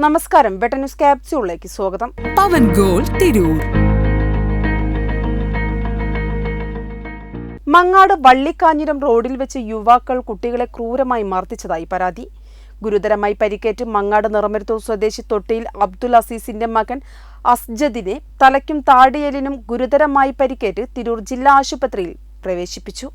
നമസ്കാരം. വെട്ട ന്യൂസ് ക്യാപ്സ്യൂളിലേക്ക് സ്വാഗതം. പവൻ ഗോൾ തിരൂർ. മങ്ങാട് വള്ളിക്കാഞ്ഞിരം റോഡിൽ വെച്ച് യുവാക്കൾ കുട്ടികളെ ക്രൂരമായി മർദ്ദിച്ചതായി പരാതി. ഗുരുതരമായി പരിക്കേറ്റ് മങ്ങാട് നിറമരുത്തൂർ സ്വദേശി തൊട്ടിയിൽ അബ്ദുൽ അസീസിന്റെ മകൻ അസ്ജദിനെ തലയ്ക്കും താടിയലിനും ഗുരുതരമായി പരിക്കേറ്റ് തിരൂർ ജില്ലാ ആശുപത്രിയിൽ പ്രവേശിപ്പിച്ചു.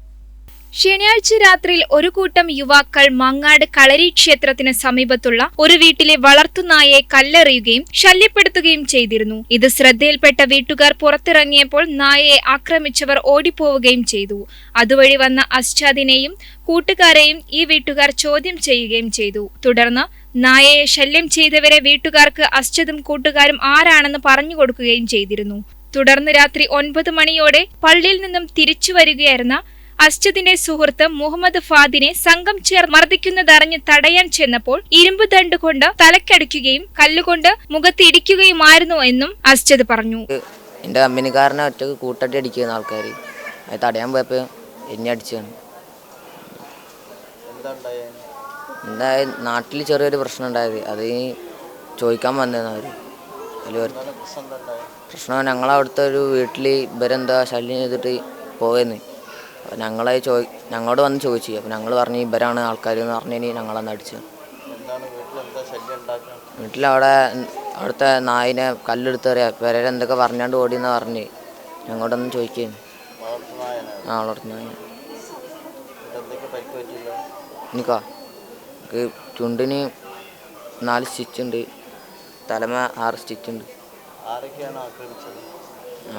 ശനിയാഴ്ച രാത്രിയിൽ ഒരു കൂട്ടം യുവാക്കൾ മങ്ങാട് കളരി ക്ഷേത്രത്തിന് സമീപത്തുള്ള ഒരു വീട്ടിലെ വളർത്തുനായയെ കല്ലെറിയുകയും ശല്യപ്പെടുത്തുകയും ചെയ്തിരുന്നു. ഇത് ശ്രദ്ധയിൽപ്പെട്ട വീട്ടുകാർ പുറത്തിറങ്ങിയപ്പോൾ നായയെ ആക്രമിച്ചവർ ഓടിപ്പോവുകയും ചെയ്തു. അതുവഴി വന്ന അസ്ചാദിനെയും കൂട്ടുകാരെയും ഈ വീട്ടുകാർ ചോദ്യം ചെയ്യുകയും ചെയ്തു. തുടർന്ന് നായയെ ശല്യം ചെയ്തവരെ വീട്ടുകാർക്ക് അസ്ചദും കൂട്ടുകാരും ആരാണെന്ന് പറഞ്ഞു കൊടുക്കുകയും ചെയ്തിരുന്നു. തുടർന്ന് രാത്രി ഒൻപത് മണിയോടെ പള്ളിയിൽ നിന്നും തിരിച്ചു വരികയായിരുന്ന അസ്ജദിന്റെ സുഹൃത്ത് മുഹമ്മദ് ഫാദിനെ സംഘം ചേർ മർദ്ദിക്കുന്നതറിഞ്ഞ് തടയാൻ ചെന്നപ്പോൾ ഇരുമ്പ് ദണ്ട് കൊണ്ട് തലക്കടിക്കുകയും കല്ലുകൊണ്ട് മുഖത്ത് ഇടിക്കുകയുമായിരുന്നു എന്നും അസ്ജദ് പറഞ്ഞു. എന്റെ കമ്പനിക്കാരനെ ഒറ്റയ്ക്ക് കൂട്ടടി അടിക്കുന്ന ആൾക്കാര്. അത് തടയാൻ പോയപ്പോൾ എന്നെ അടിച്ചാണ് എന്തായാലും നാട്ടിൽ ചെറിയൊരു പ്രശ്നം ഉണ്ടായത്. അത് ചോദിക്കാൻ വന്നിരുന്നു അവർ പ്രശ്നം. ഞങ്ങളവിടുത്തെ ഒരു വീട്ടിൽ ഇവരെന്താ ശല്യം ചെയ്തിട്ട് പോയെന്ന്. അപ്പോൾ ഞങ്ങളെ ചോദി ഞങ്ങളോട് വന്ന് ചോദിച്ചു. അപ്പോൾ ഞങ്ങൾ പറഞ്ഞു ഇവരാണ് ആൾക്കാർ എന്ന് പറഞ്ഞു ഞങ്ങളന്ന് അടിച്ചു. വീട്ടിലവിടെ അവിടുത്തെ നായിനെ കല്ലെടുത്തെറിയ വരെ എന്തൊക്കെ പറഞ്ഞാണ്ട് ഓടിയെന്ന് പറഞ്ഞ് ഞങ്ങളോടൊന്ന് ചോദിക്കുകയും ആ വളർത്തു നായ എനിക്കാ എനിക്ക് ചുണ്ടിന് നാല് സ്റ്റിച്ച് ഉണ്ട് തലമ ആറ് സ്റ്റിച്ച് ഉണ്ട്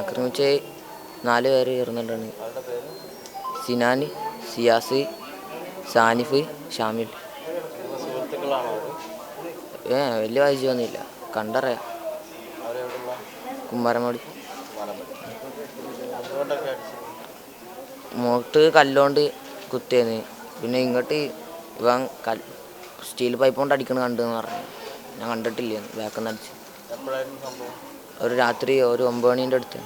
ആക്രമിച്ച് നാല് പേര് ചേർന്നിട്ടാണ് സിനാൻ സിയാസ് സാനിഫ് ഷാമിൽ ഏ വലിയ വായിച്ചൊന്നുമില്ല കണ്ടറിയാം. കുമ്മാരമോടി മോട്ട് കല്ലോണ്ട് കുത്തിയെന്ന്. പിന്നെ ഇങ്ങോട്ട് ഇവൻ കൽ സ്റ്റീൽ പൈപ്പ് കൊണ്ട് അടിക്കണ കണ്ടെന്ന് പറഞ്ഞു. ഞാൻ കണ്ടിട്ടില്ല ബാക്കിൽ നിന്ന് അടിച്ച്. ഒരു രാത്രി ഒരു ഒമ്പത് മണീന്റെ അടുത്ത്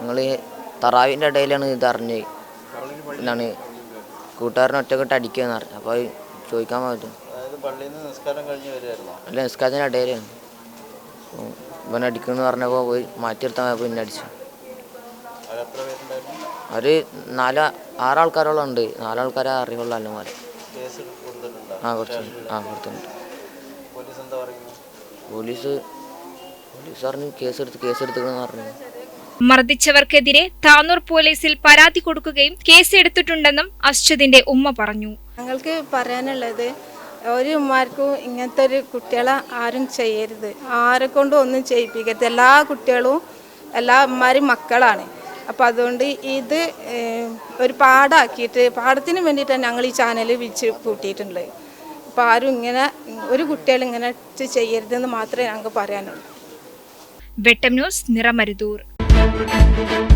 ഞങ്ങൾ തറാവിന്റെ ഇടയിലാണ് ഇത് അറിഞ്ഞ് എന്താണ് കൂട്ടുകാരനെ ഒറ്റക്കെട്ട് അടിക്കുകയെന്ന് പറഞ്ഞു അപ്പോൾ അത് ചോദിക്കാൻ പറ്റും അല്ല നിസ്കാരത്തിന്റെ ഇടയിലാണ്. ഇവനെ ഇവൻ അടിക്കണമെന്ന് പറഞ്ഞപ്പോൾ പോയി മാറ്റി നിർത്താൻ പോയപ്പോൾ പിന്നെ അടിച്ചു. അവർ നാല് ആറാൾക്കാരോളം ഉണ്ട് നാലാൾക്കാരെ അറിയുള്ള അല്ലമാർ ആ കുറച്ച് ആ കൊടുത്തിട്ടുണ്ട്. പോലീസ് പോലീസ് പറഞ്ഞു കേസ് എടുത്ത് കേസ് പറഞ്ഞു. മർദ്ദിച്ചവർക്കെതിരെ താനൂർ പോലീസിൽ പരാതി കൊടുക്കുകയും കേസ് എടുത്തിട്ടുണ്ടെന്നും അസ്ജദിന്റെ ഉമ്മ പറഞ്ഞു. ഞങ്ങൾക്ക് പറയാനുള്ളത് ഒരു ഉമ്മാർക്കും ഇങ്ങനത്തെ ഒരു കുട്ടികളെ ആരും ചെയ്യരുത്. ആരെ കൊണ്ടും ഒന്നും ചെയ്യിപ്പിക്കരുത്. എല്ലാ കുട്ടികളും എല്ലാ ഉമ്മാരും മക്കളാണ്. അപ്പം അതുകൊണ്ട് ഇത് ഒരു പാടാക്കിയിട്ട് പാടത്തിന് വേണ്ടിയിട്ടാണ് ഞങ്ങൾ ഈ ചാനൽ വിളിച്ച് കൂട്ടിയിട്ടുള്ളത് അപ്പോൾ ആരും ഇങ്ങനെ ഒരു കുട്ടികൾ ഇങ്ങനെ ചെയ്യരുതെന്ന് മാത്രമേ ഞങ്ങൾക്ക് പറയാനുള്ളൂ. Vettam news Niramaruthur. thank you.